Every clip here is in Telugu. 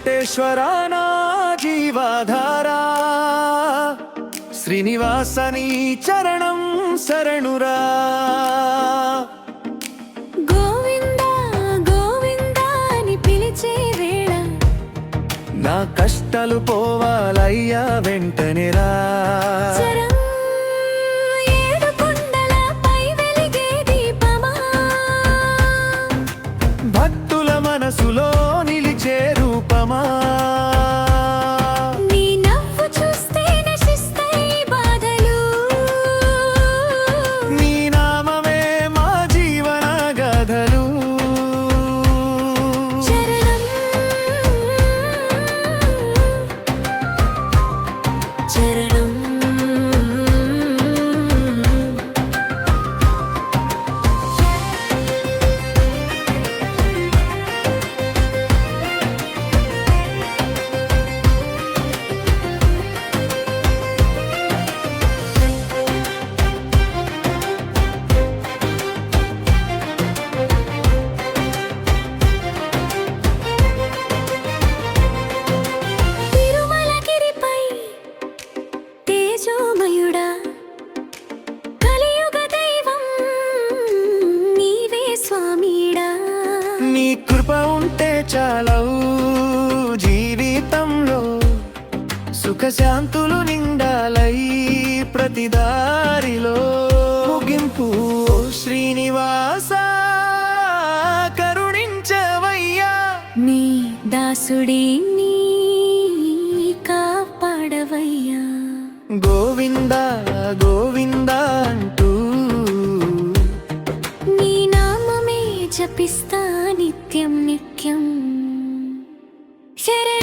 వెంకటేశ్వర నా జీవాధారా. శ్రీనివాసని చరణం శరణురా. గోవింద గోవింద అని పిలిచే వేళ. నా కష్టాలు పోవాలయ్యా వెంటనేరా కృప ఉంటే చాలవు జీవితంలో సుఖశాంతులు నిండాలై ప్రతి దారిలో ముగింపు. శ్రీనివాస కరుణించవయ్యా. నీ దాసుడి నీ కాపాడవయ్యా. గోవింద గోవింద Shitty!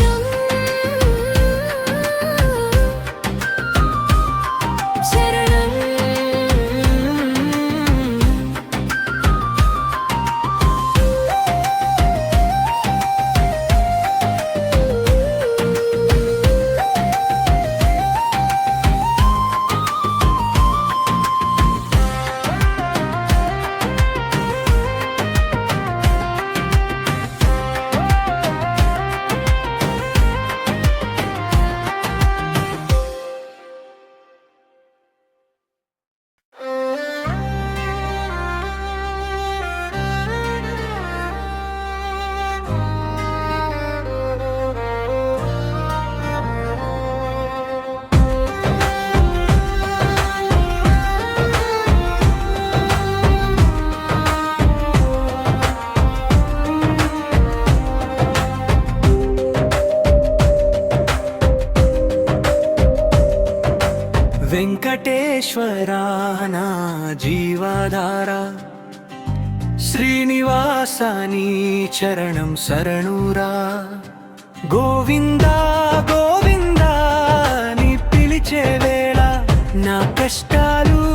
వెంకటేశ్వర నా జీవాధార. శ్రీనివాసాని చరణం శరణురా. గోవింద గోవింద నీ పిలిచే వేళ నా కష్టాలు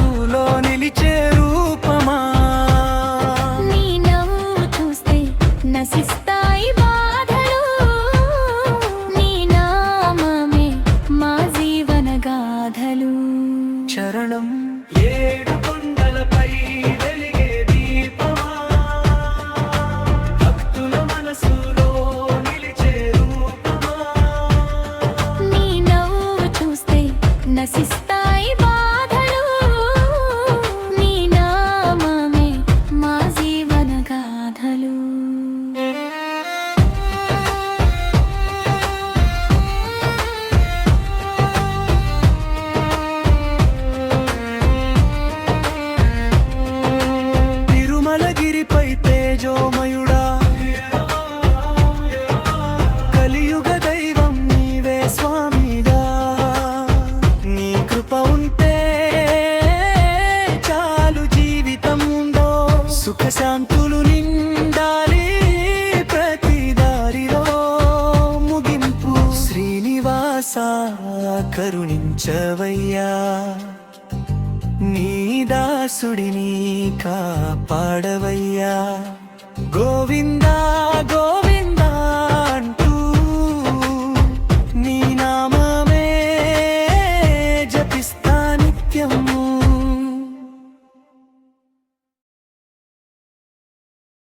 మనసులో నిలిచే రూపమా? నీ నవ్వు చూస్తే నశిస్తే. సుఖశాంతులు నిండాలి ప్రతి దారిలో ముగింపు. శ్రీనివాస కరుణించవయ్యా. నీ దాసుడిని కాపాడవయ్యా. గోవిందా గో